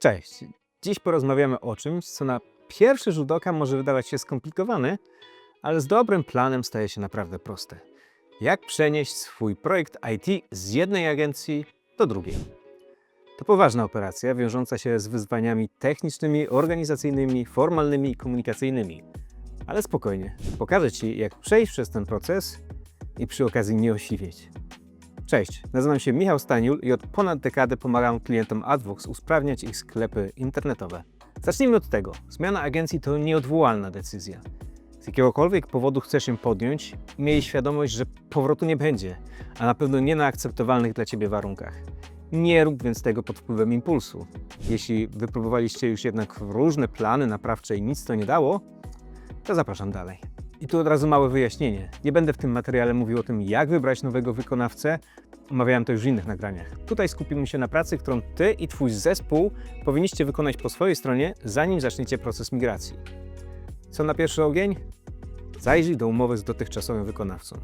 Cześć. Dziś porozmawiamy o czymś, co na pierwszy rzut oka może wydawać się skomplikowane, ale z dobrym planem staje się naprawdę proste. Jak przenieść swój projekt IT z jednej agencji do drugiej? To poważna operacja wiążąca się z wyzwaniami technicznymi, organizacyjnymi, formalnymi i komunikacyjnymi. Ale spokojnie, pokażę Ci, jak przejść przez ten proces i przy okazji nie osiwieć. Cześć, nazywam się Michał Staniul i od ponad dekady pomagam klientom AdVox usprawniać ich sklepy internetowe. Zacznijmy od tego. Zmiana agencji to nieodwołalna decyzja. Z jakiegokolwiek powodu chcesz ją podjąć, miej świadomość, że powrotu nie będzie, a na pewno nie na akceptowalnych dla Ciebie warunkach. Nie rób więc tego pod wpływem impulsu. Jeśli wypróbowaliście już jednak różne plany naprawcze i nic to nie dało, to zapraszam dalej. I tu od razu małe wyjaśnienie. Nie będę w tym materiale mówił o tym, jak wybrać nowego wykonawcę. Omawiałem to już w innych nagraniach. Tutaj skupimy się na pracy, którą Ty i Twój zespół powinniście wykonać po swojej stronie, zanim zaczniecie proces migracji. Co na pierwszy ogień? Zajrzyj do umowy z dotychczasowym wykonawcą.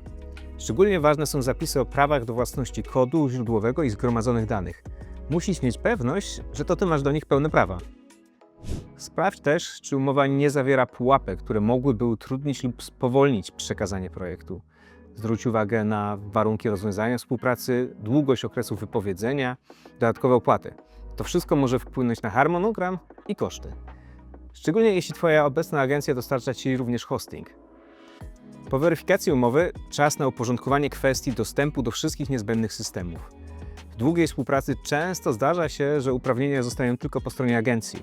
Szczególnie ważne są zapisy o prawach do własności kodu źródłowego i zgromadzonych danych. Musisz mieć pewność, że to Ty masz do nich pełne prawa. Sprawdź też, czy umowa nie zawiera pułapek, które mogłyby utrudnić lub spowolnić przekazanie projektu. Zwróć uwagę na warunki rozwiązania współpracy, długość okresu wypowiedzenia, dodatkowe opłaty. To wszystko może wpłynąć na harmonogram i koszty. Szczególnie jeśli Twoja obecna agencja dostarcza Ci również hosting. Po weryfikacji umowy czas na uporządkowanie kwestii dostępu do wszystkich niezbędnych systemów. W długiej współpracy często zdarza się, że uprawnienia zostają tylko po stronie agencji.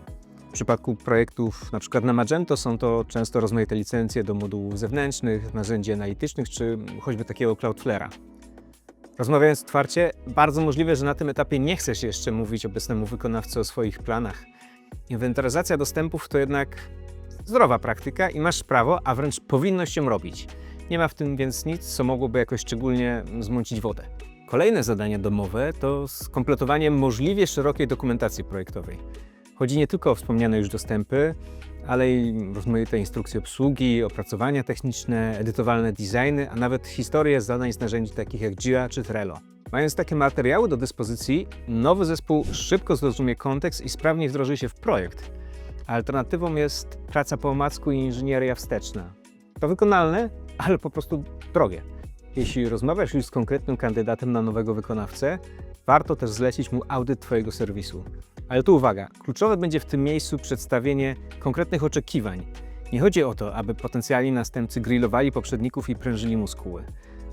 W przypadku projektów np. na Magento są to często rozmaite licencje do modułów zewnętrznych, narzędzi analitycznych czy choćby takiego Cloudflare'a. Rozmawiając otwarcie, bardzo możliwe, że na tym etapie nie chcesz jeszcze mówić obecnemu wykonawcy o swoich planach. Inwentaryzacja dostępów to jednak zdrowa praktyka i masz prawo, a wręcz powinnoś ją robić. Nie ma w tym więc nic, co mogłoby jakoś szczególnie zmącić wodę. Kolejne zadanie domowe to skompletowanie możliwie szerokiej dokumentacji projektowej. Chodzi nie tylko o wspomniane już dostępy, ale i rozmaite instrukcje obsługi, opracowania techniczne, edytowalne designy, a nawet historie zadań z narzędzi takich jak Jira czy Trello. Mając takie materiały do dyspozycji, nowy zespół szybko zrozumie kontekst i sprawnie wdroży się w projekt. Alternatywą jest praca po omacku i inżynieria wsteczna. To wykonalne, ale po prostu drogie. Jeśli rozmawiasz już z konkretnym kandydatem na nowego wykonawcę, warto też zlecić mu audyt Twojego serwisu. Ale tu uwaga, kluczowe będzie w tym miejscu przedstawienie konkretnych oczekiwań. Nie chodzi o to, aby potencjalni następcy grillowali poprzedników i prężyli muskuły.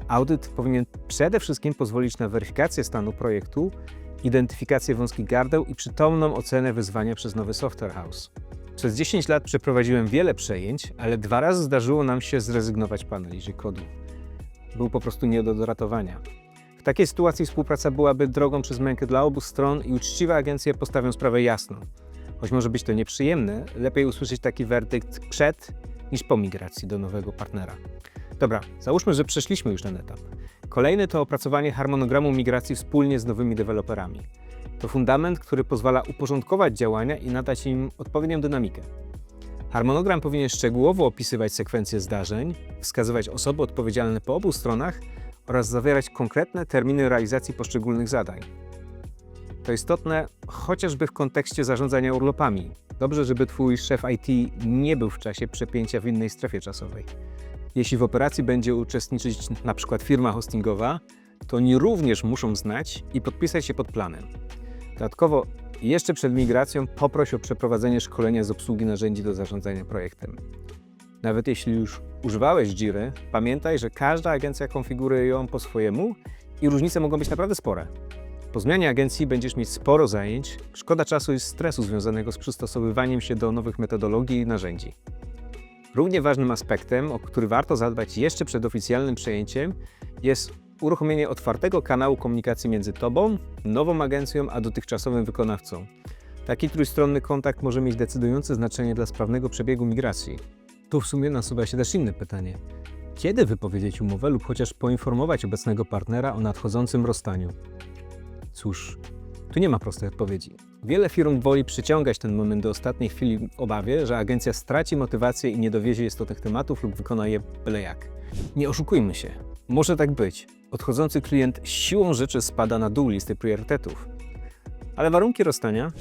Audyt powinien przede wszystkim pozwolić na weryfikację stanu projektu, identyfikację wąskich gardeł i przytomną ocenę wyzwania przez nowy software house. Przez 10 lat przeprowadziłem wiele przejęć, ale dwa razy zdarzyło nam się zrezygnować po analizie kodu. Był po prostu nie do doratowania. W takiej sytuacji współpraca byłaby drogą przez mękę dla obu stron i uczciwe agencje postawią sprawę jasno. Choć może być to nieprzyjemne, lepiej usłyszeć taki werdykt przed niż po migracji do nowego partnera. Dobra, załóżmy, że przeszliśmy już ten etap. Kolejny to opracowanie harmonogramu migracji wspólnie z nowymi deweloperami. To fundament, który pozwala uporządkować działania i nadać im odpowiednią dynamikę. Harmonogram powinien szczegółowo opisywać sekwencję zdarzeń, wskazywać osoby odpowiedzialne po obu stronach oraz zawierać konkretne terminy realizacji poszczególnych zadań. To istotne chociażby w kontekście zarządzania urlopami. Dobrze, żeby Twój szef IT nie był w czasie przepięcia w innej strefie czasowej. Jeśli w operacji będzie uczestniczyć przykład firma hostingowa, to oni również muszą znać i podpisać się pod planem. Dodatkowo, jeszcze przed migracją poproś o przeprowadzenie szkolenia z obsługi narzędzi do zarządzania projektem. Nawet jeśli już używałeś Jiry, pamiętaj, że każda agencja konfiguruje ją po swojemu i różnice mogą być naprawdę spore. Po zmianie agencji będziesz mieć sporo zajęć, szkoda czasu i stresu związanego z przystosowywaniem się do nowych metodologii i narzędzi. Równie ważnym aspektem, o który warto zadbać jeszcze przed oficjalnym przejęciem, jest uruchomienie otwartego kanału komunikacji między Tobą, nową agencją, a dotychczasowym wykonawcą. Taki trójstronny kontakt może mieć decydujące znaczenie dla sprawnego przebiegu migracji. Tu w sumie nasuwa się też inne pytanie. Kiedy wypowiedzieć umowę lub chociaż poinformować obecnego partnera o nadchodzącym rozstaniu? Cóż, tu nie ma prostej odpowiedzi. Wiele firm woli przyciągać ten moment do ostatniej chwili w obawie, że agencja straci motywację i nie dowiezie istotnych tematów lub wykona je byle jak. Nie oszukujmy się. Może tak być. Odchodzący klient siłą rzeczy spada na dół listy priorytetów. Ale warunki rozstania,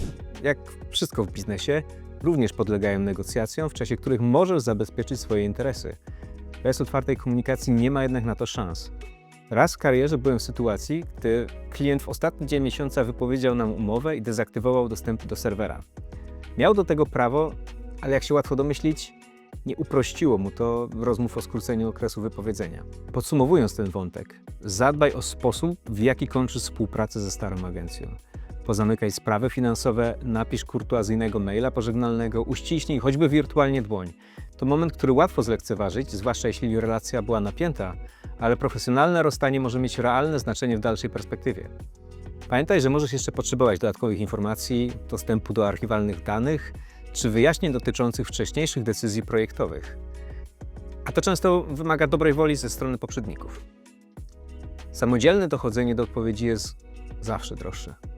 jak wszystko w biznesie, również podlegają negocjacjom, w czasie których możesz zabezpieczyć swoje interesy. Bez otwartej komunikacji nie ma jednak na to szans. Raz w karierze byłem w sytuacji, gdy klient w ostatni dzień miesiąca wypowiedział nam umowę i dezaktywował dostęp do serwera. Miał do tego prawo, ale jak się łatwo domyślić, nie uprościło mu to rozmów o skróceniu okresu wypowiedzenia. Podsumowując ten wątek, zadbaj o sposób, w jaki kończysz współpracę ze starą agencją. Pozamykaj sprawy finansowe, napisz kurtuazyjnego maila pożegnalnego, uściśnij choćby wirtualnie dłoń. To moment, który łatwo zlekceważyć, zwłaszcza jeśli relacja była napięta, ale profesjonalne rozstanie może mieć realne znaczenie w dalszej perspektywie. Pamiętaj, że możesz jeszcze potrzebować dodatkowych informacji, dostępu do archiwalnych danych czy wyjaśnień dotyczących wcześniejszych decyzji projektowych. A to często wymaga dobrej woli ze strony poprzedników. Samodzielne dochodzenie do odpowiedzi jest zawsze droższe.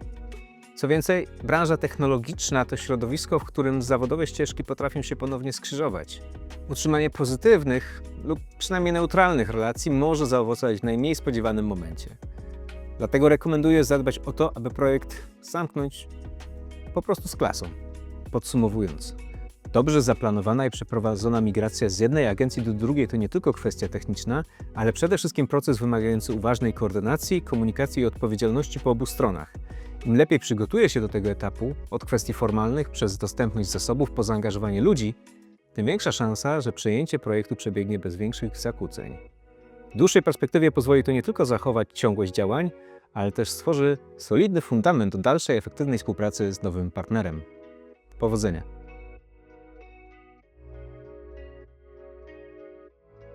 Co więcej, branża technologiczna to środowisko, w którym zawodowe ścieżki potrafią się ponownie skrzyżować. Utrzymanie pozytywnych lub przynajmniej neutralnych relacji może zaowocować w najmniej spodziewanym momencie. Dlatego rekomenduję zadbać o to, aby projekt zamknąć po prostu z klasą. Podsumowując, dobrze zaplanowana i przeprowadzona migracja z jednej agencji do drugiej to nie tylko kwestia techniczna, ale przede wszystkim proces wymagający uważnej koordynacji, komunikacji i odpowiedzialności po obu stronach. Im lepiej przygotuje się do tego etapu, od kwestii formalnych przez dostępność zasobów po zaangażowanie ludzi, tym większa szansa, że przejęcie projektu przebiegnie bez większych zakłóceń. W dłuższej perspektywie pozwoli to nie tylko zachować ciągłość działań, ale też stworzy solidny fundament do dalszej efektywnej współpracy z nowym partnerem. Powodzenia!